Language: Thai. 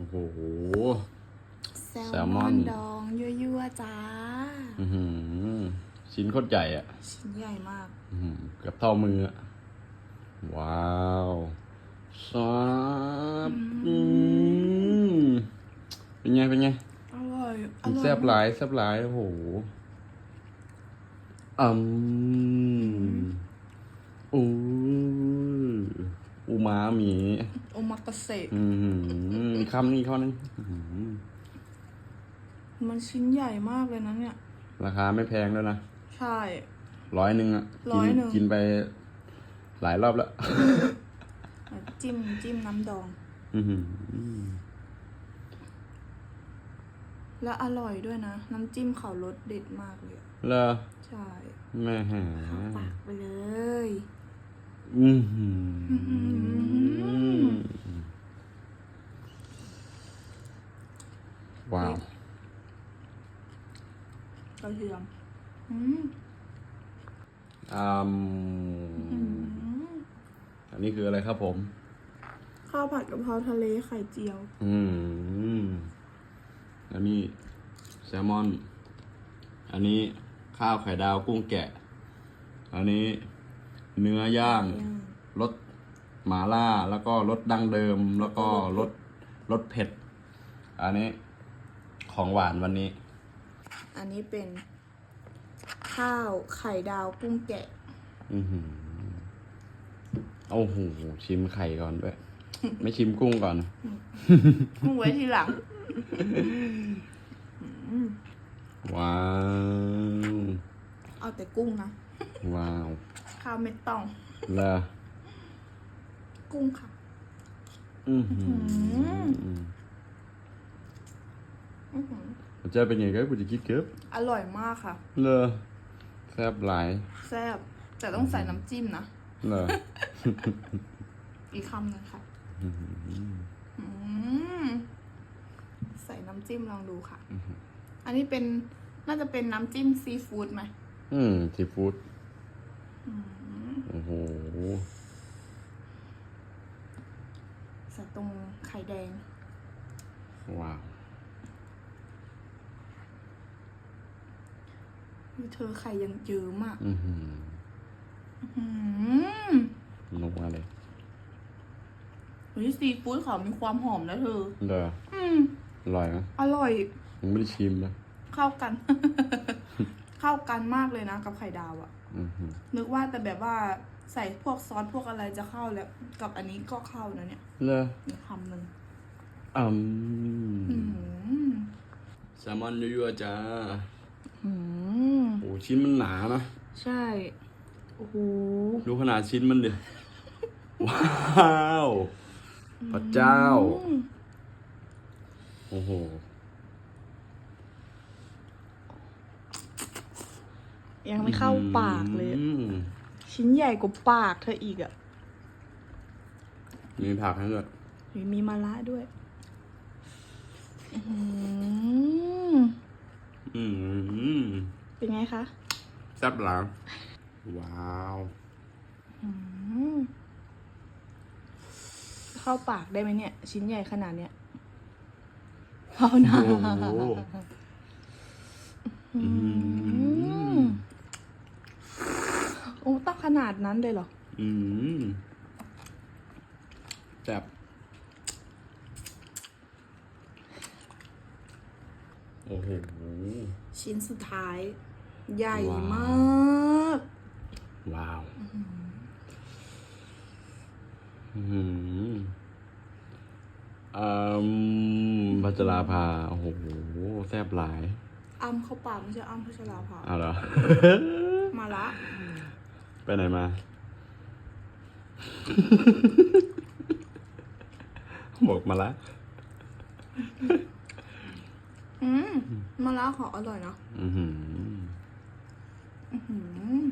โอ้โห แซแซลลมมออนนดองยั่วๆจ้า อื้อหือชิ้นโคตรใหญ่อะ ชิ้นใหญ่มาก อื้อหือเกับเท่ามืออะว้าวซับอืมเป็นไง เป็นไง อร่อยอมันร่อยแซ่บหลายแซ่บหลายโอ้โหอืมอู้อูมามิ โอมากาเสะอืมคำนี้ข้อนึงอื้อหือมันชิ้นใหญ่มากเลยนะเนี่ย ราคาไม่แพงด้วยนะ ใช่ ร้อยหนึ่งอะร้อยหนึ่งกิกินไปหลายรอบแล้ว จิ้มจิ้มน้ำดอง อื้อหือและอร่อยด้วยนะ น้ำจิ้มเขารสเด็ดมากเลยอะเลอใช่แม่หาเข้าปากไปเลย อือหือ ว้าวกระเทียมอืมอืมอืมอันนี้คืออะไรครับผม ข้าวผัดกะเพราทะเลไข่เจียว อืมอันนี้แซลมอน อันนี้ข้าวไข่ดาวกุ้งแกะ อันนี้เนื้อย่างย่างรสหมาล่าแล้วก็รสดั้งเดิมแล้วก็รสรสเผ็ด อันนี้ ของหวานวันนี้ อันนี้เป็น ข้าวไข่ดาวกุ้งแกะ อือหือโอ้โหชิมไข่ก่อนด้วย ไม่ชิมกุ้งก่อน กุ้งไว้ทีหลัง ว้าว เอาแต่กุ้งนะ ว้าว ข้าวไม่ต้องเลอกุ้งค่ะ อือหืออื้อ หือมันจะเป็นไงก็กูจะคิดเก็บอร่อยมากค่ะ เลอแซ่บหลาย แซ่บแต่ต้องใส่น้ำจิ้มนะ เลอ อีกคำหนึงค่ะอืมใส่น้ำจิ้มลองดูค่ะอันนี้เป็นน่าจะเป็นน้ำจิ้มซีฟู้ดไหมอืมซีฟู้ดโอ้โหใส่ตรงไข่แดง ว้าว คือเธอไข่ยังเยอะมากอือหืออืมนัวเลยเฮ้ยซีฟู้ดเขามีความหอมนะเธอเลออืมอร่อยไหมอร่อยยังไม่ได้ชิมนะเข้ากัน เข้ากันมากเลยนะกับไข่ดาวอะอือหือนึกว่าแต่แบบว่าใส่พวกซอสพวกอะไรจะเข้าแล้ว กับอันนี้ก็เข้านะเนี่ยเลอมีคำหนึ่งอือืมมแซลมอนยั่วๆจ้า อืมโอ้ชิ้นมันหนานะ ใช่ โอ้โห ดูขนาดชิ้นมันดิ ว้าวพระเจ้า โอ้โห ยังไม่เข้าปากเลยอืมชิ้นใหญ่กว่าปากเธออีกอะมีผักให้ด้วยเฮ้ยมีมะระด้วย อื้อหือ อืม เป็นไง คะ แซ่บหลัง ว้าวอืมเข้าปากได้ไหมเนี่ย ชิ้นใหญ่ขนาดเนี้ยเข้าหน้าโอ้โหอืมโอ้ต้องขนาดนั้นเลยเหรอ อืมแซ่บโอ้โห ชิ้นสุดท้าย ใหญ่ว้าวมาก ว้าวอืมอืมพัชราภาโอ้โหแซ่บหลายอ้ำเข้าปากไม่ใช่อ้ำพัชราภาเอาเหรอ มาละ ไปไหนมา บอกมาละ อืมมาละขออร่อยเนาะอือหือ อื้อหือ